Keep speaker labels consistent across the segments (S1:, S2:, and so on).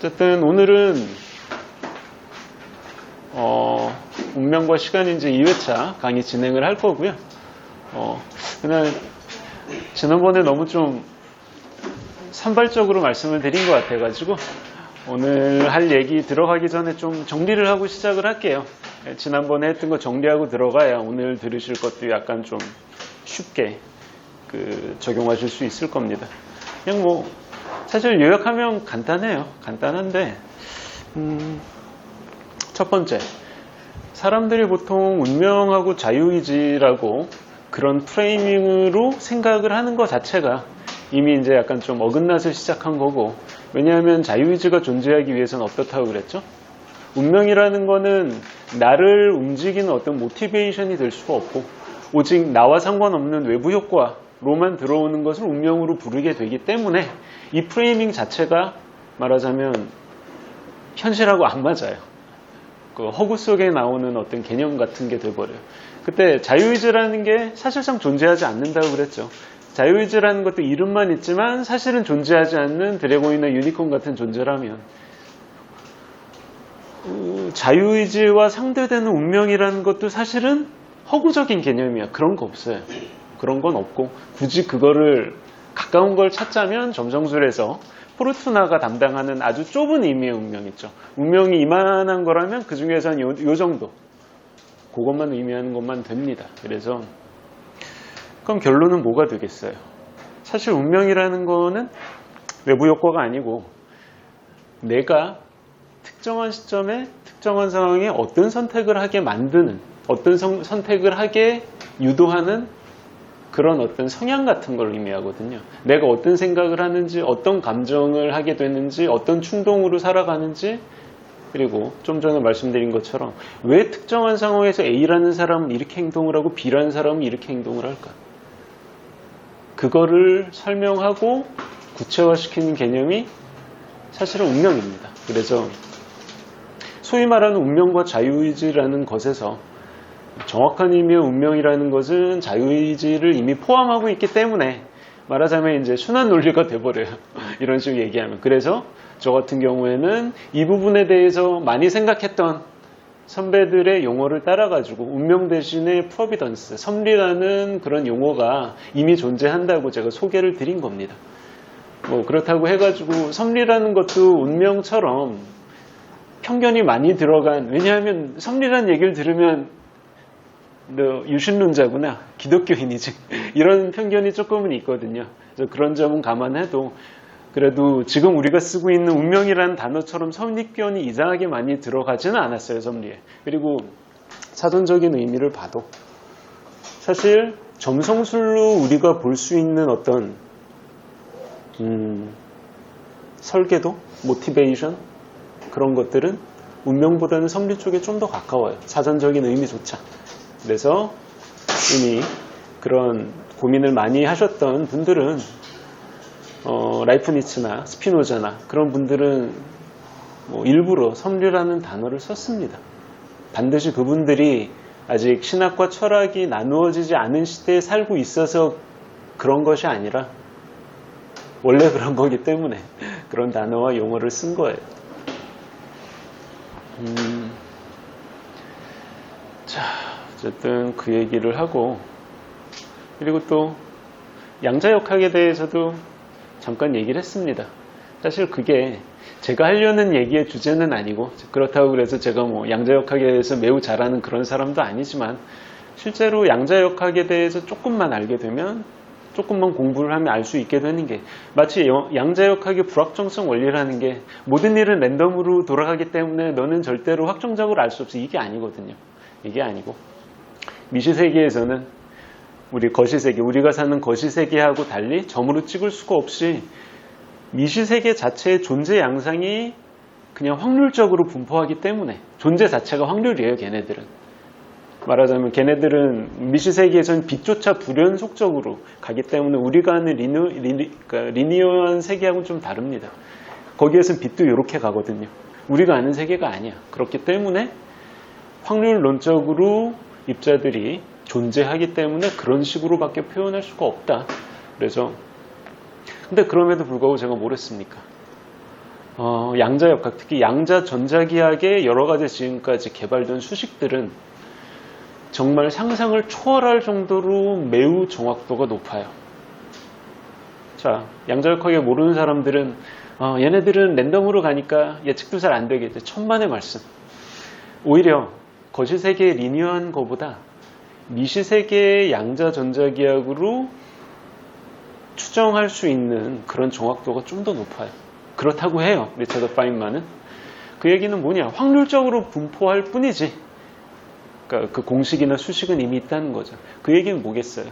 S1: 어쨌든 오늘은 어, 운명과 시간인지 2회차 강의 진행을 할 거고요. 어, 그냥 지난번에 너무 좀 산발적으로 말씀을 드린 것 같아가지고 오늘 할 얘기 들어가기 전에 좀 정리를 하고 시작을 할게요. 예, 지난번에 했던 거 정리하고 들어가야 오늘 들으실 것도 약간 좀 쉽게 그 적용하실 수 있을 겁니다. 그냥 뭐 사실 요약하면 간단해요. 간단한데 음, 첫 번째 사람들이 보통 운명하고 자유의지라고 그런 프레이밍으로 생각을 하는 것 자체가 이미 이제 약간 좀 어긋나서 시작한 거고 왜냐하면 자유의지가 존재하기 위해서는 어떻다고 그랬죠? 운명이라는 거는 나를 움직이는 어떤 모티베이션이 될 수가 없고 오직 나와 상관없는 외부 효과 로만 들어오는 것을 운명으로 부르게 되기 때문에 이 프레이밍 자체가 말하자면 현실하고 안 맞아요. 그 허구 속에 나오는 어떤 개념 같은 게 돼버려요. 그때 자유의지라는 게 사실상 존재하지 않는다고 그랬죠. 자유의지라는 것도 이름만 있지만 사실은 존재하지 않는 드래곤이나 유니콘 같은 존재라면 어, 자유의지와 상대되는 운명이라는 것도 사실은 허구적인 개념이야. 그런 거 없어요. 그런 건 없고 굳이 그거를 가까운 걸 찾자면 점성술에서 포르투나가 담당하는 아주 좁은 의미의 운명 있죠. 운명이 이만한 거라면 그 중에서는 요, 요 정도. 그것만 의미하는 것만 됩니다. 그래서 그럼 결론은 뭐가 되겠어요? 사실 운명이라는 거는 외부 효과가 아니고 내가 특정한 시점에 특정한 상황에 어떤 선택을 하게 만드는 어떤 성- 선택을 하게 유도하는 그런 어떤 성향 같은 걸 의미하거든요. 내가 어떤 생각을 하는지, 어떤 감정을 하게 되는지, 어떤 충동으로 살아가는지, 그리고 좀 전에 말씀드린 것처럼 왜 특정한 상황에서 A라는 사람은 이렇게 행동을 하고 B라는 사람은 이렇게 행동을 할까? 그거를 설명하고 구체화시키는 개념이 사실은 운명입니다. 그래서 소위 말하는 운명과 자유의지라는 것에서 정확한 의미의 운명이라는 것은 자유의지를 이미 포함하고 있기 때문에 말하자면 이제 순환 논리가 돼버려요. 이런 식으로 얘기하면. 그래서 저 같은 경우에는 이 부분에 대해서 많이 생각했던 선배들의 용어를 따라가지고 운명 대신에 프로비던스, 섭리라는 그런 용어가 이미 존재한다고 제가 소개를 드린 겁니다. 뭐 그렇다고 해가지고 섭리라는 것도 운명처럼 편견이 많이 들어간 왜냐하면 섭리라는 얘기를 들으면 너 유신론자구나 기독교인이지 이런 편견이 조금은 있거든요. 그래서 그런 점은 감안해도 그래도 지금 우리가 쓰고 있는 운명이라는 단어처럼 선입견이 이상하게 많이 들어가지는 않았어요 섭리에. 그리고 사전적인 의미를 봐도 사실 점성술로 우리가 볼 수 있는 어떤 음, 설계도, 모티베이션 그런 것들은 운명보다는 섭리 쪽에 좀 더 가까워요. 사전적인 의미조차. 그래서 이미 그런 고민을 많이 하셨던 분들은 어, 라이프니츠나 스피노자나 그런 분들은 뭐 일부러 섭리라는 단어를 썼습니다. 반드시 그분들이 아직 신학과 철학이 나누어지지 않은 시대에 살고 있어서 그런 것이 아니라 원래 그런 거기 때문에 그런 단어와 용어를 쓴 거예요. 음, 자, 어쨌든 그 얘기를 하고 그리고 또 양자역학에 대해서도 잠깐 얘기를 했습니다. 사실 그게 제가 하려는 얘기의 주제는 아니고 그렇다고 그래서 제가 뭐 양자역학에 대해서 매우 잘하는 그런 사람도 아니지만 실제로 양자역학에 대해서 조금만 알게 되면 조금만 공부를 하면 알 수 있게 되는 게 마치 영- 양자역학의 불확정성 원리라는 게 모든 일은 랜덤으로 돌아가기 때문에 너는 절대로 확정적으로 알 수 없어 이게 아니거든요. 이게 아니고 미시 세계에서는 우리 거시 세계 우리가 사는 거시 세계하고 달리 점으로 찍을 수가 없이 미시 세계 자체의 존재 양상이 그냥 확률적으로 분포하기 때문에 존재 자체가 확률이에요 걔네들은 말하자면 걔네들은 미시 세계에서는 빛조차 불연속적으로 가기 때문에 우리가 하는 리뉴, 리니, 그러니까 리니어한 세계하고는 좀 다릅니다. 거기에서는 빛도 이렇게 가거든요. 우리가 아는 세계가 아니야. 그렇기 때문에 확률론적으로 입자들이 존재하기 때문에 그런 식으로밖에 표현할 수가 없다. 그래서 근데 그럼에도 불구하고 제가 뭘 했습니까? 어, 어, 양자역학, 특히 양자 전자기학의 여러 가지 지금까지 개발된 수식들은 정말 상상을 초월할 정도로 매우 정확도가 높아요. 자, 양자역학에 모르는 사람들은 어, 얘네들은 랜덤으로 가니까 예측도 잘 안 되겠죠. 천만의 말씀. 오히려 거실 세계의 리니어한 것보다 미시 세계의 양자 전자기학으로 추정할 수 있는 그런 정확도가 좀 더 높아요. 그렇다고 해요. 리처드 파인만은. 그 얘기는 뭐냐? 확률적으로 분포할 뿐이지. 그러니까 그 공식이나 수식은 이미 있다는 거죠. 그 얘기는 뭐겠어요?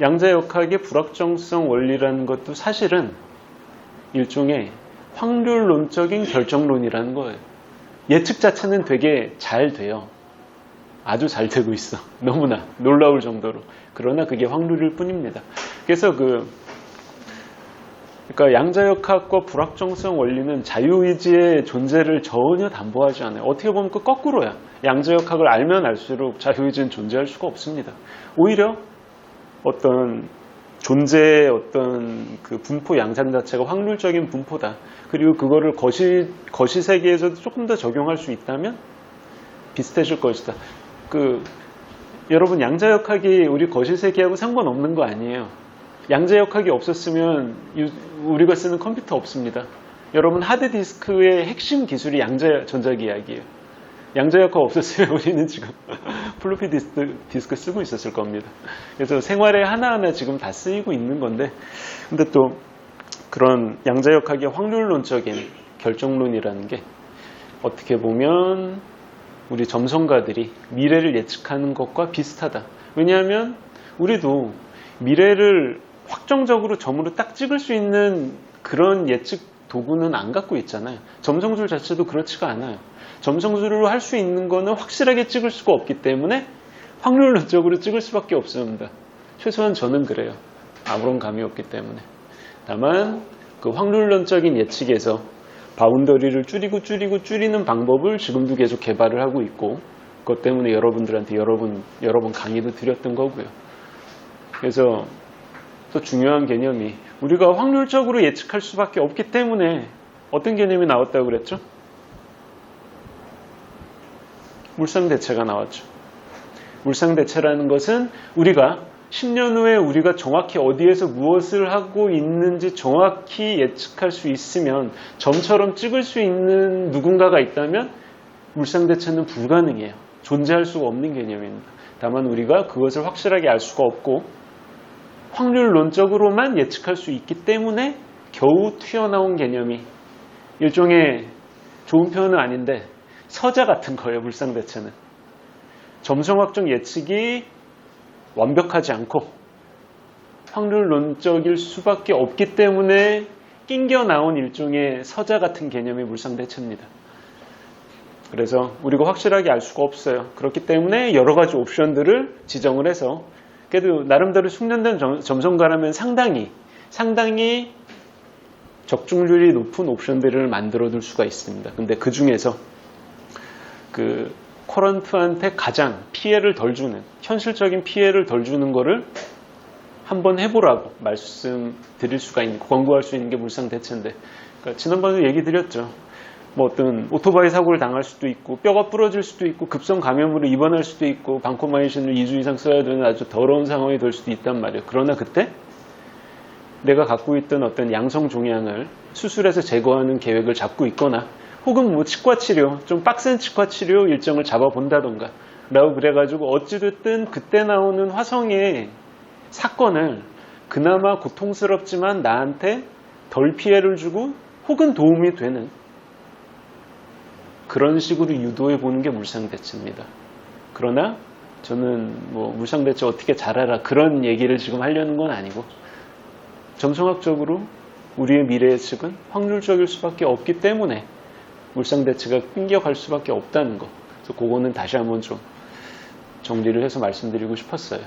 S1: 양자 역학의 불확정성 원리라는 것도 사실은 일종의 확률론적인 결정론이라는 거예요. 예측 자체는 되게 잘 돼요. 아주 잘 되고 있어. 너무나 놀라울 정도로. 그러나 그게 확률일 뿐입니다. 그래서 그 그러니까 양자역학과 불확정성 원리는 자유의지의 존재를 전혀 담보하지 않아요. 어떻게 보면 그 거꾸로야. 양자역학을 알면 알수록 자유의지는 존재할 수가 없습니다. 오히려 어떤 존재의 어떤 그 분포 양상 자체가 확률적인 분포다. 그리고 그거를 거시, 거시 세계에서도 조금 더 적용할 수 있다면 비슷해질 것이다. 그, 여러분, 양자역학이 우리 거시 세계하고 상관없는 거 아니에요. 양자역학이 없었으면 유- 우리가 쓰는 컴퓨터 없습니다. 여러분, 하드디스크의 핵심 기술이 양자 전자기학이에요. 양자 역학 없었으면 우리는 지금 플로피 디스크, 디스크 쓰고 있었을 겁니다. 그래서 생활에 하나하나 지금 다 쓰이고 있는 건데, 근데 또 그런 양자 역학의 확률론적인 결정론이라는 게 어떻게 보면 우리 점성가들이 미래를 예측하는 것과 비슷하다. 왜냐하면 우리도 미래를 확정적으로 점으로 딱 찍을 수 있는 그런 예측 도구는 안 갖고 있잖아요. 점성술 자체도 그렇지가 않아요. 점성술로 할 수 있는 거는 확실하게 찍을 수가 없기 때문에 확률론적으로 찍을 수밖에 없습니다. 최소한 저는 그래요. 아무런 감이 없기 때문에. 다만 그 확률론적인 예측에서 바운더리를 줄이고 줄이고 줄이는 방법을 지금도 계속 개발을 하고 있고 그것 때문에 여러분들한테 여러 번, 여러 번 강의도 드렸던 거고요. 그래서 또 중요한 개념이 우리가 확률적으로 예측할 수밖에 없기 때문에 어떤 개념이 나왔다고 그랬죠? 물상대체가 나왔죠. 물상대체라는 것은 우리가 10년 후에 우리가 정확히 어디에서 무엇을 하고 있는지 정확히 예측할 수 있으면 점처럼 찍을 수 있는 누군가가 있다면 물상대체는 불가능해요. 존재할 수가 없는 개념입니다. 다만 우리가 그것을 확실하게 알 수가 없고 확률론적으로만 예측할 수 있기 때문에 겨우 튀어나온 개념이 일종의 좋은 표현은 아닌데 서자 같은 거예요, 물상대체는. 점성학적 예측이 완벽하지 않고 확률론적일 수밖에 없기 때문에 낑겨 나온 일종의 서자 같은 개념이 물상대체입니다. 그래서 우리가 확실하게 알 수가 없어요. 그렇기 때문에 여러 가지 옵션들을 지정을 해서 그래도 나름대로 숙련된 점- 점성가라면 상당히 상당히 적중률이 높은 옵션들을 만들어 둘 수가 있습니다. 근데 그 중에서 그 코런트한테 가장 피해를 덜 주는 현실적인 피해를 덜 주는 거를 한번 해보라고 말씀드릴 수가 있는 권고할 수 있는 게 물상 대체인데 그러니까 지난번에 얘기 드렸죠. 뭐 어떤 오토바이 사고를 당할 수도 있고 뼈가 부러질 수도 있고 급성 감염으로 입원할 수도 있고 방코마이신을 2주 이상 써야 되는 아주 더러운 상황이 될 수도 있단 말이에요. 그러나 그때 내가 갖고 있던 어떤 양성 종양을 수술해서 제거하는 계획을 잡고 있거나 혹은 뭐 치과 치료, 좀 빡센 치과 치료 일정을 잡아본다던가 라고 그래가지고 어찌됐든 그때 나오는 화성의 사건을 그나마 고통스럽지만 나한테 덜 피해를 주고 혹은 도움이 되는 그런 식으로 유도해 보는 게 물상대체입니다. 그러나 저는 뭐 물상대체 어떻게 잘하라 그런 얘기를 지금 하려는 건 아니고 점성학적으로 우리의 미래 예측은 확률적일 수밖에 없기 때문에 물상대체가 끊겨갈 수밖에 없다는 거. 그래서 그거는 다시 한번 좀 정리를 해서 말씀드리고 싶었어요.